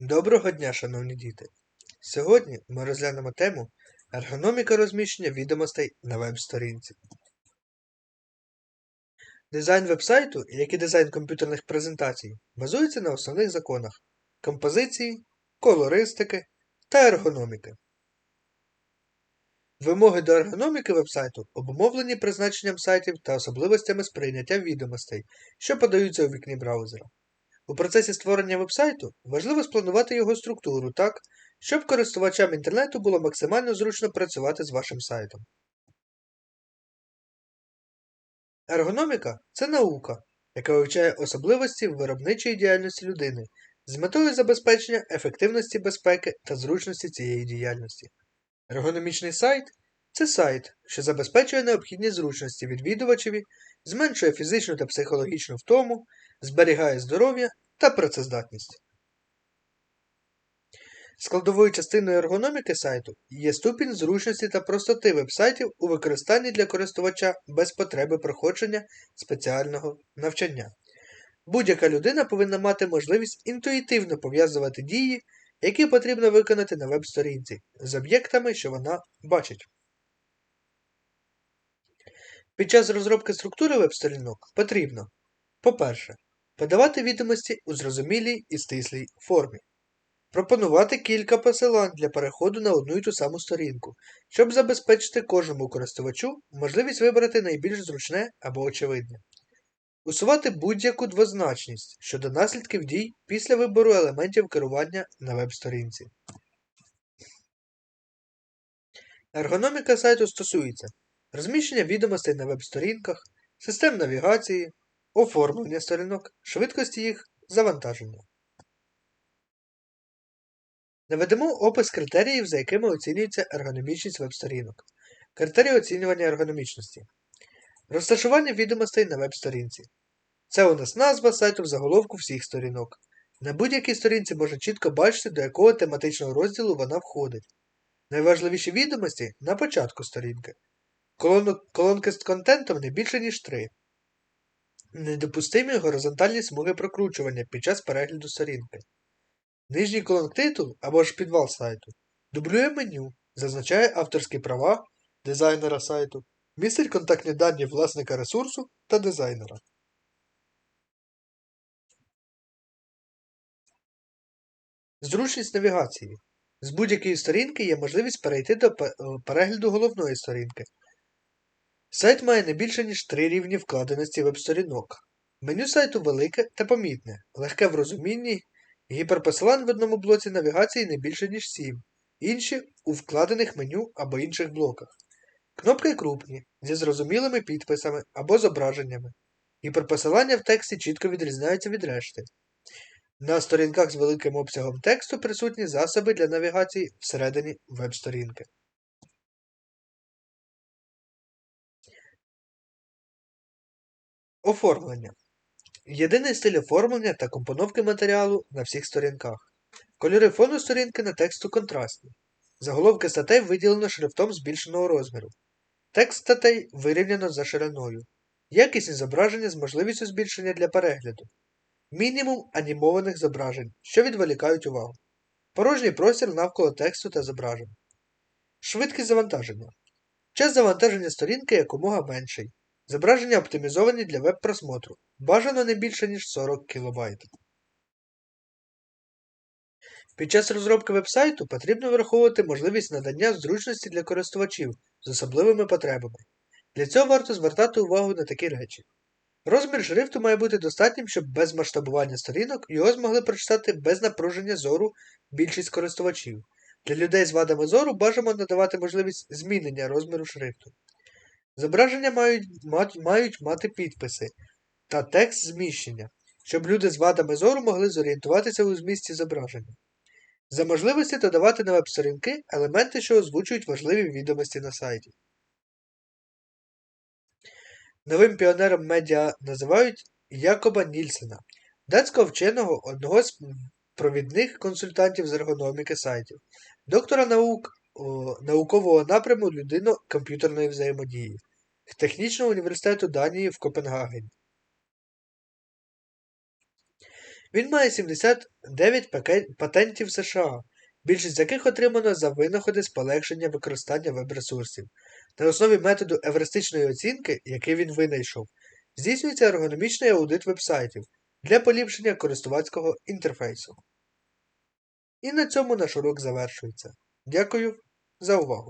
Доброго дня, шановні діти! Сьогодні ми розглянемо тему ергономіка розміщення відомостей на веб-сторінці. Дизайн вебсайту, як і дизайн комп'ютерних презентацій, базується на основних законах композиції, колористики та ергономіки. Вимоги до ергономіки вебсайту обумовлені призначенням сайтів та особливостями сприйняття відомостей, що подаються у вікні браузера. У процесі створення вебсайту важливо спланувати його структуру так, щоб користувачам інтернету було максимально зручно працювати з вашим сайтом. Ергономіка це наука, яка вивчає особливості виробничої діяльності людини з метою забезпечення ефективності безпеки та зручності цієї діяльності. Ергономічний сайт це сайт, що забезпечує необхідні зручності відвідувачеві, зменшує фізичну та психологічну втому, зберігає здоров'я та працездатність. Складовою частиною ергономіки сайту є ступінь зручності та простоти вебсайтів у використанні для користувача без потреби проходження спеціального навчання. Будь-яка людина повинна мати можливість інтуїтивно пов'язувати дії, які потрібно виконати на веб-сторінці, з об'єктами, що вона бачить. Під час розробки структури веб-сторінок потрібно, по-перше, подавати відомості у зрозумілій і стислій формі, пропонувати кілька посилань для переходу на одну й ту саму сторінку, щоб забезпечити кожному користувачу можливість вибрати найбільш зручне або очевидне, усувати будь-яку двозначність щодо наслідків дій після вибору елементів керування на веб-сторінці. Ергономіка сайту стосується розміщення відомостей на веб-сторінках, систем навігації, оформлення сторінок, швидкості їх завантаження. Наведемо опис критеріїв, за якими оцінюється ергономічність веб-сторінок. Критерії оцінювання ергономічності. Розташування відомостей на веб-сторінці. Це у нас назва сайту в заголовку всіх сторінок. На будь-якій сторінці можна чітко бачити, до якого тематичного розділу вона входить. Найважливіші відомості на початку сторінки. Колонки з контентом не більше, ніж 3. Недопустимі горизонтальні смуги прокручування під час перегляду сторінки. Нижній колонк титул або ж підвал сайту дублює меню, зазначає авторські права дизайнера сайту, містить контактні дані власника ресурсу та дизайнера. Зручність навігації. З будь-якої сторінки є можливість перейти до перегляду головної сторінки. Сайт має не більше, ніж три рівні вкладеності веб-сторінок. Меню сайту велике та помітне, легке в розумінні, гіперпосилань в одному блоці навігації не більше, ніж 7, інші у вкладених меню або інших блоках. Кнопки крупні, зі зрозумілими підписами або зображеннями. Гіперпосилання в тексті чітко відрізняються від решти. На сторінках з великим обсягом тексту присутні засоби для навігації всередині веб-сторінки. Оформлення. Єдиний стиль оформлення та компоновки матеріалу на всіх сторінках. Кольори фону сторінки на тексту контрастні. Заголовки статей виділено шрифтом збільшеного розміру. Текст статей вирівняно за шириною. Якісні зображення з можливістю збільшення для перегляду. Мінімум анімованих зображень, що відволікають увагу. Порожній простір навколо тексту та зображень. Швидкість завантаження. Час завантаження сторінки якомога менший. Зображення оптимізовані для веб-просмотру. Бажано не більше, ніж 40 кБ. Під час розробки веб-сайту потрібно враховувати можливість надання зручності для користувачів з особливими потребами. Для цього варто звертати увагу на такі речі. Розмір шрифту має бути достатнім, щоб без масштабування сторінок його змогли прочитати без напруження зору більшість користувачів. Для людей з вадами зору бажано надавати можливість змінення розміру шрифту. Зображення мають, мають мати підписи та текст зміщення, щоб люди з вадами зору могли зорієнтуватися у змісті зображення. За можливості додавати на веб-сторінки елементи, що озвучують важливі відомості на сайті. Новим піонером медіа називають Якоба Нільсена, датського вченого одного з провідних консультантів з ергономіки сайтів, доктора наук о, наукового напряму людино-комп'ютерної взаємодії Технічного університету Данії в Копенгагені. Він має 79 патентів США, більшість з яких отримано за винаходи з полегшення використання веб-ресурсів. На основі методу евристичної оцінки, який він винайшов, здійснюється ергономічний аудит вебсайтів для поліпшення користувацького інтерфейсу. І на цьому наш урок завершується. Дякую за увагу!